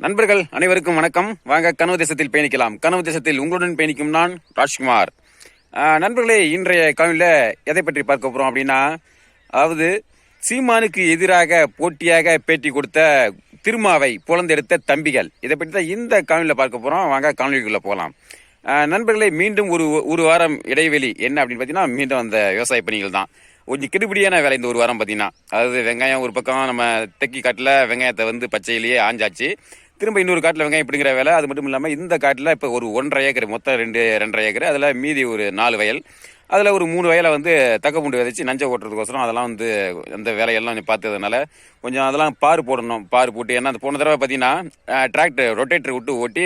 நண்பர்கள் அனைவருக்கும் வணக்கம். வாங்க கனவு தேசத்தில் பயணிக்கலாம். கனவு தேசத்தில் உங்களுடன் பயணிக்கும் நான் ராஜ்குமார். நண்பர்களே இன்றைய கனவில் எதை பற்றி பார்க்க போகிறோம் அப்படின்னா அதாவது சீமானுக்கு எதிராக போட்டியாக பேட்டி கொடுத்த திருமாவை புலந்தெடுத்த தம்பிகள். இதை பற்றி தான் இந்த கனவில் பார்க்க போகிறோம் வாங்க காணொலிக்குள்ளே போகலாம். நண்பர்களே மீண்டும் ஒரு ஒரு வாரம் இடைவெளி என்ன அப்படின்னு பார்த்தீங்கன்னா மீண்டும் அந்த விவசாய பணிகள் தான். கொஞ்சம் கெடுபடியான வேலை இந்த ஒரு வாரம் பார்த்தீங்கன்னா. அதாவது வெங்காயம் ஒரு பக்கம் நம்ம தெக்கி காட்டில் வெங்காயத்தை வந்து பச்சையிலேயே ஆஞ்சாச்சு. திரும்ப இன்னொரு காட்டில் வெங்காயம் பிடிங்கிற வேலை. அது மட்டும் இல்லாமல் இந்த காட்டில் இப்போ ஒரு ஒன்றரை ஏக்கர் மொத்தம் ரெண்டு ரெண்டரை ஏக்கர். அதில் மீதி ஒரு நாலு வயல். அதில் ஒரு மூணு வயலை வந்து தக்க பூண்டு நஞ்சை ஓட்டுறதுக்கோசரம் அதெல்லாம் வந்து அந்த வேலையெல்லாம் நீ பார்த்ததுனால கொஞ்சம் அதெல்லாம் பார் போடணும் பார் போட்டு. ஏன்னா அந்த போன தடவை பார்த்தீங்கன்னா டிராக்டர் ரொட்டேட்டர் விட்டு ஓட்டி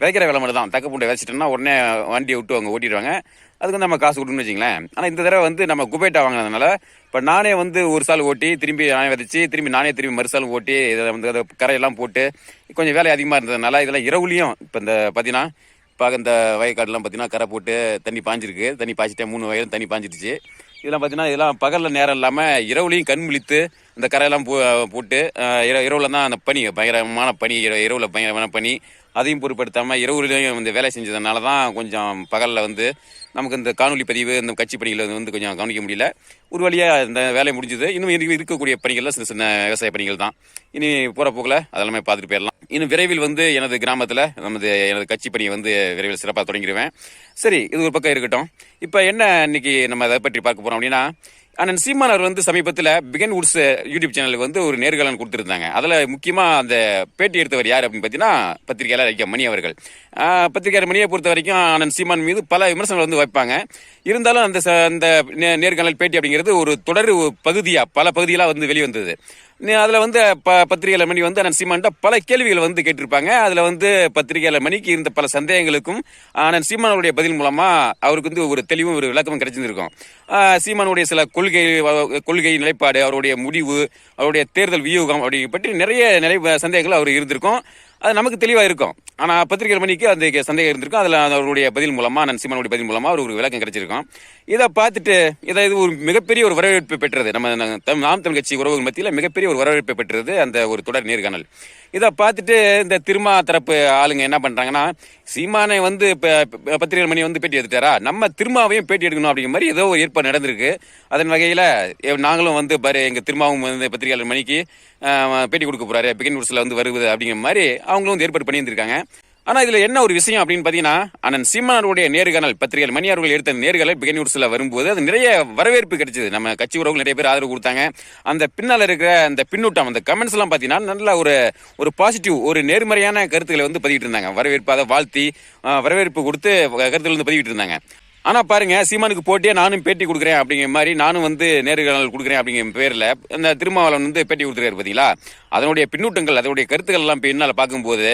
விதைக்கிற வேலை மட்டும் தான் தக்கப்புண்டு விதைச்சிட்டோம்னா உடனே வண்டியை விட்டு அவங்க ஓட்டிடுவாங்க. அதுக்கு வந்து நம்ம காசு கொடுன்னு வச்சிங்களேன். ஆனால் இந்த தடவை வந்து நம்ம குபேட்டா வாங்கினதுனால இப்போ நானே வந்து ஒரு சால் ஓட்டி திரும்பி நானே விதைச்சி திரும்பி நானே திரும்பி மறுசாலும் ஓட்டி இதை வந்து அதை கரையெல்லாம் போட்டு கொஞ்சம் வேலை அதிகமாக இருந்ததுனால இதெல்லாம் இரவுலையும் இப்போ இந்த பார்த்தீங்கன்னா இப்போ இந்த வயக்காடுலாம் பார்த்தீங்கன்னா கரை போட்டு தண்ணி பாஞ்சிருக்கு. தண்ணி பாய்ச்சிட்டேன் மூணு வயலும் தண்ணி பாஞ்சிடுச்சு. இதெல்லாம் பார்த்தீங்கன்னா இதெல்லாம் பகலில் நேரம் இல்லாமல் இரவுலையும் கண் விழித்து இந்த கரையெல்லாம் போ போட்டு இரவு இரவில் தான் அந்த பனி பயங்கரமான பனி இரவில் பயங்கரமான பனி அதையும் பொருட்படுத்தாமல் இரவுலையும் இந்த வேலை செஞ்சதுனால தான் கொஞ்சம் பகலில் வந்து நமக்கு இந்த காணொலி பதிவு இந்த கட்சி பணிகளை வந்து கொஞ்சம் கவனிக்க முடியல. ஒரு வழியாக இந்த வேலை முடிஞ்சது. இன்னும் இருக்கக்கூடிய பணிகள்லாம் சின்ன சின்ன விவசாய பணிகள் தான். இனி போகிற போக்கில் அதெல்லாமே பார்த்துட்டு போயிடலாம். இன்னும் விரைவில் வந்து எனது கிராமத்தில் நமது எனது கட்சி பணியை வந்து விரைவில் சிறப்பாக தொடங்கிடுவேன். சரி இது ஒரு பக்கம் இருக்கட்டும். இப்போ என்ன இன்னைக்கு நம்ம அதை பற்றி பார்க்க போகிறோம் அப்படின்னா அண்ணன் சீமான் அவர் வந்து சமீபத்தில் பிகன் வுட்ஸ் யூடியூப் சேனலுக்கு வந்து ஒரு நேர்காணல் கொடுத்துருந்தாங்க. அதில் முக்கியமாக அந்த பேட்டி எடுத்தவர் யார் அப்படின்னு பார்த்தீங்கன்னா பத்திரிகையாளர் ஐயா மணி அவர்கள். பத்திரிகையாளர் மணியை பொறுத்த வரைக்கும் அண்ணன் சீமான் மீது பல விமர்சனங்கள் வந்து வைப்பாங்க. இருந்தாலும் அந்த ச- அந்த நேர்காணல் பேட்டி அப்படிங்கிறது ஒரு தொடர் பகுதியாக பல பகுதியெல்லாம் வந்து வெளிவந்தது. அதில் வந்து ப பத்திரிகையாளர் மணி வந்து அண்ணன் சீமான்ட்ட பல கேள்விகள் வந்து கேட்டிருப்பாங்க. அதில் வந்து பத்திரிகையாளர் மணிக்கு இருந்த பல சந்தேகங்களுக்கும் அண்ணன் சீமானுடைய பதில் மூலமாக அவருக்கு வந்து ஒரு தெளிவும் ஒரு விளக்கமும் கிடைச்சிருக்கும் சீமானுடைய சில கொள்கை கொள்கை நிலைப்பாடு அவருடைய முடிவு அவருடைய தேர்தல் வியூகம் அப்படி பற்றி நிறைய நிலை சந்தேகங்கள் அவர் இருந்திருக்கும். அது நமக்கு தெளிவாக இருக்கும். ஆனால் பத்திரிகை மணிக்கு அந்த சந்தேகம் இருந்திருக்கும். அதில் அவருடைய பதில் மூலமாக நான் சிம்மனுடைய பதில் மூலமாக அவருக்கு ஒரு விளக்கம் கிடைச்சிருக்கோம். இதை பார்த்துட்டு இதை இது ஒரு மிகப்பெரிய ஒரு வரவேற்பு பெற்றது. நம்ம தம் நாம் தமிழ் கட்சி உறவுகள் மத்தியில் மிகப்பெரிய ஒரு வரவேற்பு பெற்றது அந்த ஒரு தொடர் நேர்காணல். இதை பார்த்துட்டு இந்த திருமா தரப்பு ஆளுங்க என்ன பண்ணுறாங்கன்னா சீமானை வந்து இப்போ பத்திரிகை மணி வந்து பேட்டி எடுத்துட்டாரா? நம்ம திருமாவையும் பேட்டி எடுக்கணும் அப்படிங்கிற மாதிரி ஏதோ ஒரு ஏற்பாடு நடந்திருக்கு. அதன் வகையில் நாங்களும் வந்து பாரு எங்கள் திருமாவும் வந்து பத்திரிகையாளர் மணிக்கு பேட்டி கொடுக்க போகிறாரு பிகின் நியூஸில் வந்து வருவது அப்படிங்கிற மாதிரி அவங்களும் வந்து ஏற்பாடு பண்ணியிருந்திருக்காங்க. ஆனால் இதில் என்ன ஒரு விஷயம் அப்படின்னு பார்த்தீங்கன்னா அண்ணன் சீமானருடைய நேர்காணல் பத்திரிகை மணி அவர்கள் எடுத்த நேர்காணல் பிகின் நியூஸில் வரும்போது அது நிறைய வரவேற்பு கிடைச்சது. நம்ம கட்சி உறவுகள் நிறைய பேர் ஆதரவு கொடுத்தாங்க. அந்த பின்னால் இருக்கிற அந்த பின்னூட்டம் அந்த கமெண்ட்ஸ் எல்லாம் பார்த்தீங்கன்னா நல்ல ஒரு ஒரு பாசிட்டிவ் ஒரு நேர்மறையான கருத்துக்களை வந்து பதிவிட்டு இருந்தாங்க வரவேற்பு அதை வாழ்த்தி வரவேற்பு கொடுத்து கருத்துக்கள் வந்து பதிவிட்டு இருந்தாங்க ஆனா பாருங்க சீமானுக்கு போட்டியே நானும் பேட்டி கொடுக்குறேன் அப்படிங்கிற மாதிரி நானும் வந்து நேர்காணல் கொடுக்குறேன் அப்படிங்கிற பேரில் இந்த திருமாவளவன் வந்து பேட்டி கொடுத்துருக்காரு பார்த்தீங்களா அதனுடைய பின்னூட்டங்கள் அதனுடைய கருத்துக்கள் எல்லாம் பின்னால் பார்க்கும்போது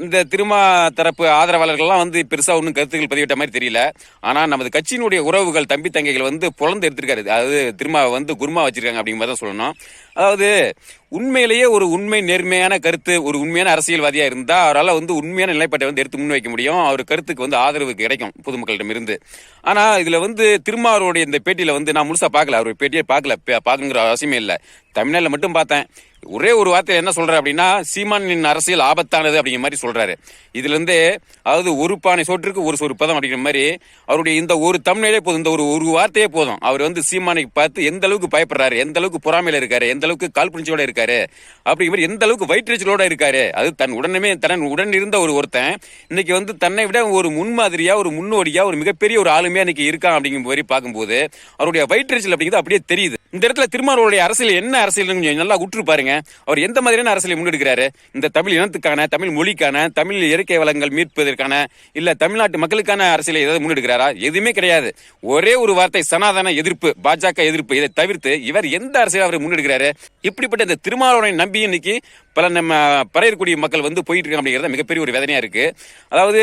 இந்த திருமா தரப்பு ஆதரவாளர்கள்லாம் வந்து பெருசாக ஒன்றும் கருத்துக்கள் பதிவிட்ட மாதிரி தெரியல. ஆனால் நமது கட்சியினுடைய உறவுகள் தம்பி தங்கைகள் வந்து புலந்து எடுத்திருக்காரு. அதாவது திருமா வந்து குருமா வச்சிருக்காங்க அப்படிங்கிற தான் சொல்லணும். அதாவது உண்மையிலேயே ஒரு உண்மை நேர்மையான கருத்து ஒரு உண்மையான அரசியல்வாதியாக இருந்தால் அவரால் வந்து உண்மையான நிலைப்பாட்டை வந்து எடுத்து முன்வைக்க முடியும். அவர் கருத்துக்கு வந்து ஆதரவு கிடைக்கும் பொதுமக்களிடம் இருந்து. இதில் இதுல வந்து திருமாவருடைய இந்த பேட்டியில் வந்து நான் முழுசாக பார்க்கல. அவர் பேட்டியை பார்க்கல. பே- பார்க்கணுங்கிற அவசியமே இல்லை. தமிழ்நாட்டில் மட்டும் பார்த்தேன். ஒரே ஒரு வார்த்தையில் என்ன சொல்றாரு அப்படின்னா சீமானின் அரசியல் ஆபத்தானது அப்படிங்கிற மாதிரி சொல்கிறாரு இதுலேருந்து அதாவது ஒரு பானை சோற்றுக்கு ஒரு சொரு பதம் அப்படிங்கிற மாதிரி அவருடைய இந்த ஒரு தமிழே போதும். இந்த ஒரு ஒரு வார்த்தையே போதும். அவர் வந்து சீமானை பார்த்து எந்த அளவுக்கு பயப்படுறாரு எந்த அளவுக்கு பொறாமையில் இருக்காரு எந்த அளவுக்கு கால்புணிச்சோட இருக்காரு அப்படிங்கிற மாதிரி எந்த அளவுக்கு வயிற்றுச்சலோட இருக்காரு. அது தன் உடனே தன் உடன் இருந்த ஒரு ஒருத்தன் இன்னைக்கு வந்து தன்னை விட ஒரு முன்மாதிரியாக ஒரு முன்னோடியாக ஒரு மிகப்பெரிய ஒரு ஆளுமையாக இன்னைக்கு இருக்கான் அப்படிங்கிற மாதிரி பார்க்கும்போது அவருடைய வயிற்றுச்சல் அப்படிங்கிறது அப்படியே தெரியுது. இந்த இடத்துல திருமாவளவருடைய அரசியல் என்ன அரசியல் கொஞ்சம் நல்லா உற்று பாருங்க. அவர் எந்த மாதிரியான அரசியலை முன்னெடுக்கிறாரு? இந்த தமிழ் இனத்துக்கான தமிழ் மொழிக்கான தமிழ் இயற்கை வளங்கள் மீட்பதற்கான இல்ல தமிழ்நாட்டு மக்களுக்கான அரசியலை ஏதாவது முன்னெடுக்கிறாரா? எதுவுமே கிடையாது. ஒரே ஒரு வார்த்தை சனாதன எதிர்ப்பு பாஜக எதிர்ப்பு. இதை தவிர்த்து இவர் எந்த அரசியலை அவர் முன்னெடுக்கிறாரு? இப்படிப்பட்ட இந்த திருமாவளவனை நம்பி இன்னைக்கு பல நம்ம பறையக்கூடிய மக்கள் வந்து போயிட்டு இருக்காங்க அப்படிங்கிறது மிகப்பெரிய ஒரு வேதனையா இருக்கு. அதாவது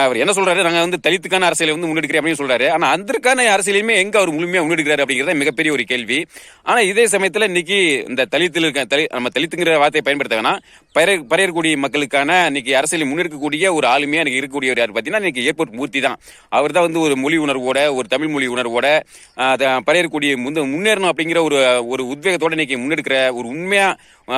அவர் என்ன சொல்றாரு? நாங்க வந்து தலித்துக்கான அரசியலை வந்து முன்னெடுக்கிறேன் அப்படின்னு சொல்றாரு. ஆனா அதற்கான அரசியலையுமே எங்க அவர் முழுமையா முன்னெடுக்கிறாரு அப்படிங்கிறது மிகப்பெரிய ஒரு கேள்வி. ஆனா இதே சமயத்துல இன்னைக்கு இந்த தலித்தில் இருக்க தலி நம்ம தலித்துங்கிற வார்த்தையை பயன்படுத்த வேணா பறைய மக்களுக்கான இன்னைக்கு அரசியலை முன்னெடுக்கக்கூடிய ஒரு ஆளுமையா எனக்கு இருக்கக்கூடிய ஒரு யார்? பார்த்தீங்கன்னா இன்னைக்கு ஏர்போர்ட் மூர்த்தி தான். அவர் தான் வந்து ஒரு மொழி உணர்வோட ஒரு தமிழ் மொழி உணர்வோட ஆஹ், முன்னேறணும் அப்படிங்கிற ஒரு ஒரு உத்வேகத்தோட இன்னைக்கு முன்னெடுக்க முன்னெடுக்கிற ஒரு உண்மையா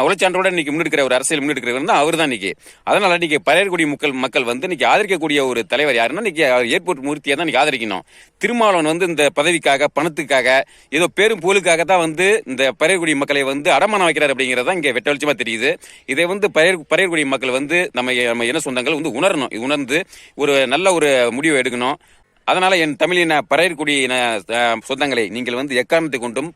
உழைச்சான்றோட இன்னைக்கு முன்னெடுக்கிற ஒரு அரசியல் முன்னெடுக்கிறவர் தான் அவர் தான் இன்னைக்கு. அதனால இன்னைக்கு பழையகுடி மக்கள் மக்கள் வந்து இன்னைக்கு ஆதரிக்கக்கூடிய ஒரு தலைவர் யாருன்னா இன்னைக்கு ஏர்போர்ட் மூர்த்தியை தான் இன்னைக்கு ஆதரிக்கணும். திருமாவளவன் வந்து இந்த பதவிக்காக பணத்துக்காக ஏதோ பேரும் போலுக்காக தான் வந்து இந்த பழையகுடி மக்களை வந்து அடமானம் வைக்கிறார் அப்படிங்கிறது தான் இங்க வெட்ட வெளிச்சமாக தெரியுது. இதை வந்து பழைய பழையகுடி மக்கள் வந்து நம்ம நம்ம என்ன சொந்தங்கள் வந்து உணரணும். உணர்ந்து ஒரு நல்ல ஒரு முடிவை எடுக்கணும். அதனால என் தமிழின பறையர்குடியின சொந்தங்களை நீங்கள் வந்து எக்காரணத்தை கொண்டும்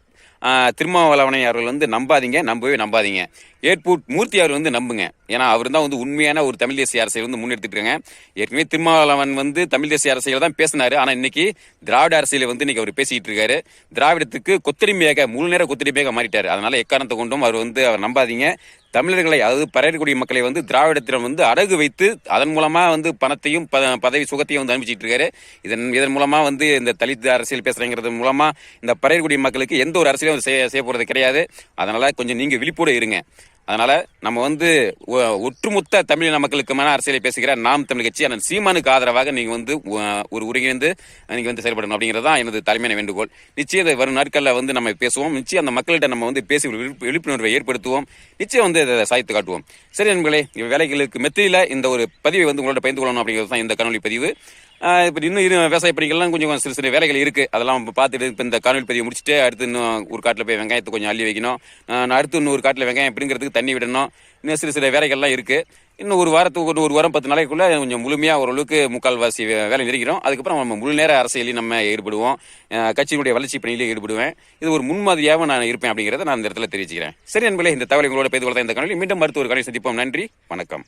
திருமாவளவனை அவர்கள் வந்து நம்பாதீங்க நம்பவே நம்பாதீங்க. ஏர்போர்ட் மூர்த்தி அவர் வந்து நம்புங்க. ஏன்னா அவர் தான் வந்து உண்மையான ஒரு தமிழ் தேசிய அரசியல் வந்து முன்னெடுத்துட்டு இருக்காங்க ஏற்கனவே திருமாவளவன் வந்து தமிழ் தேசிய அரசியல் தான் பேசினாரு. ஆனால் இன்னைக்கு திராவிட அரசியலை வந்து இன்னைக்கு அவர் பேசிக்கிட்டு இருக்காரு திராவிடத்துக்கு கொத்தடிமையாக முழு நேர கொத்தடிமையாக மாறிட்டார். அதனால எக்காரணத்தை கொண்டும் அவர் வந்து அவர் நம்பாதீங்க. தமிழர்களை அதாவது பறையக்கூடிய மக்களை வந்து திராவிடத்திடம் வந்து அடகு வைத்து அதன் மூலமாக வந்து பணத்தையும் ப- பதவி சுகத்தையும் வந்து அனுப்பிச்சிட்டு இருக்காரு. இதன் இதன் மூலமாக வந்து இந்த தலித் அரசியல் பேசுறேங்கிறது மூலமாக இந்த பறையக்கூடிய மக்களுக்கு எந்த ஒரு அரசியலும் செய்ய செய்ய போகிறது கிடையாது. அதனால் கொஞ்சம் நீங்கள் விழிப்போடு இருங்க. அதனால நம்ம வந்து ஒட்டுமொத்த தமிழ் மக்களுக்குமான அரசியலை பேசுகிற நாம் தமிழ் கட்சி அந்த சீமானுக்கு ஆதரவாக நீங்க வந்து ஒரு ஒருங்கிணைந்து நீங்க வந்து செயல்படணும் அப்படிங்கிறது தான் எனது தலைமையான வேண்டுகோள். நிச்சயம் வரும் நாட்களில் வந்து நம்ம பேசுவோம். நிச்சயம் அந்த மக்கள்கிட்ட நம்ம வந்து பேசி விழிப்பு- விழிப்புணர்வை ஏற்படுத்துவோம். நிச்சயம் வந்து இதை சாய்த்து காட்டுவோம். சரி நண்பர்களே வேலைகளுக்கு மெத்தியில் இந்த ஒரு பதிவை வந்து உங்களோட பயந்து கொள்ளணும் அப்படிங்கிறது தான் இந்த கணொலி பதிவு. இப்போ இன்னும் இரு விவசாய பணிகள்லாம் கொஞ்சம் சிறு சிறு வேலைகள் இருக்கு. அதெல்லாம் பார்த்துட்டு இப்போ இந்த காணொலி பதிவு முடிச்சுட்டு அடுத்து இன்னும் ஒரு காட்டில் போய் வெங்காயத்தை கொஞ்சம் அள்ளி வைக்கணும். நான் அடுத்து இன்னொரு காட்டில் வெங்காயம் பிடுங்கிறதுக்கு தண்ணி விடணும். இன்னும் சிறு சிறு வேலைகள்லாம் இருக்கு. இன்னும் ஒரு வாரத்துக்கு ஒரு ஒரு வாரம் பத்து நாளைக்குள்ளே கொஞ்சம் முழுமையாக ஓரளவுக்கு முக்கால்வாசி வேலை நெருக்கிறோம் அதுக்கப்புறம் நம்ம முழு நேர அரசியலையும் நம்ம ஈடுபடுவோம். கட்சியினுடைய வளர்ச்சி பணியிலே ஈடுபடுவேன். இது ஒரு முன்மாதிரியாகவும் நான் இருப்பேன் அப்படிங்கிறத நான் இந்த இடத்துல தெரிவிச்சுக்கிறேன். சரி நண்பர்களே இந்த தகவலை உங்களோட பேர் இந்த காணொலி மீண்டும் மருத்துவ காணொலி சந்திப்போம். நன்றி வணக்கம்.